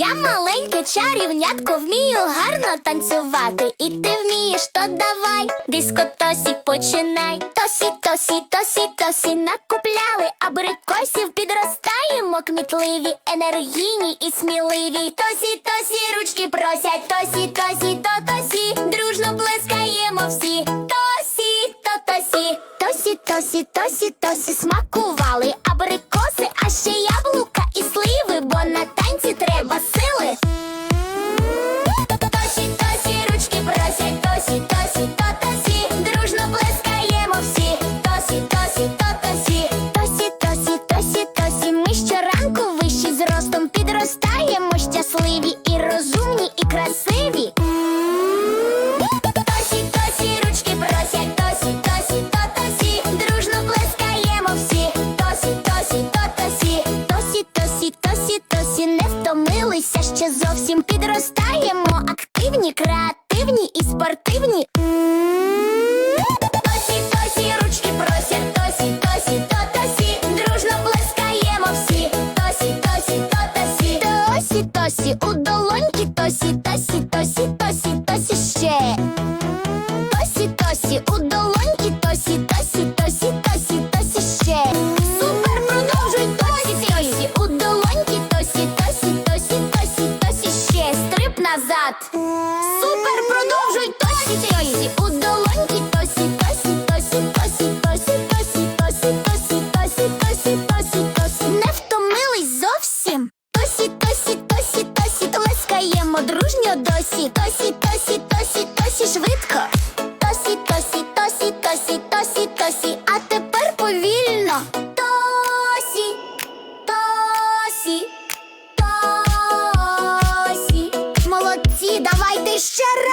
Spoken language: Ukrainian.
Я маленьке чарівнятко, вмію гарно танцювати. І ти вмієш, то давай. Диско тосі починай. Тосі, тосі, тосі, тосі накупляли абрикосів, підростаємо кмітливі, енергійні і сміливі. Тосі, тосі, ручки просять, тосі, тосі, то тосі, дружно плескаємо всі. Тосі, то тосі, тосі, тосі, тосі, тосі смакували абрикоси, Активні, креативні і спортивні. Тосі, тосі, ручки просять, тосі, тосі, то тосі, дружно плескаємо всі. Тосі, тосі, то тосі, тосі, тосі, у долоньки, тосі, тосі, тосі, тосі, тосі ще. Назад. Супер, продовжуй, тосі, тосі, у долоньки, тосі, тосі, тосі, тосі, тосі, тосі, тосі, тосі, тосі, тосі, тосі, тосі. Не втомились зовсім. Тосі, тосі, тосі, тосі, плескаємо дружньо досі. Тосі, тосі, тосі, тосі, швидко. Sherry.